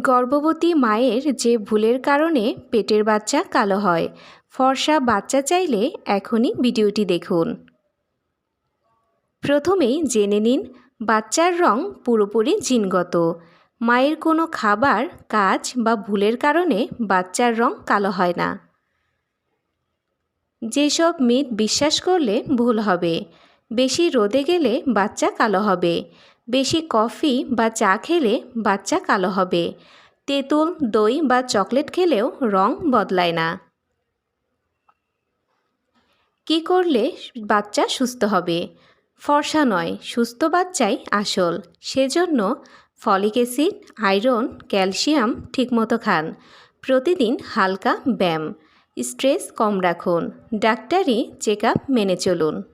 গর্ভবতী মায়ের যে ভুলের কারণে পেটের বাচ্চা কালো হয়। ফর্সা বাচ্চা চাইলে এখনই ভিডিওটি দেখুন। প্রথমেই জেনে নিন, বাচ্চার রং পুরোপুরি জিনগত। মায়ের কোনো খাবার, কাজ বা ভুলের কারণে বাচ্চার রং কালো হয় না। যেসব মিথ বিশ্বাস করলে ভুল হবে। বেশি রোদে গেলে বাচ্চা কালো হবে। বেশি কফি বা চা খেলে বাচ্চা কালো হবে। তেঁতুল, দই বা চকলেট খেলেও রং বদলায় না। কি করলে বাচ্চা সুস্থ হবে? ফর্সা নয়, সুস্থ বাচ্চাই আসল। সেজন্য ফলিক অ্যাসিড, আয়রন, ক্যালসিয়াম ঠিকমতো খান। প্রতিদিন হালকা ব্যায়াম। স্ট্রেস কম রাখুন। ডাক্তারি চেক মেনে চলুন।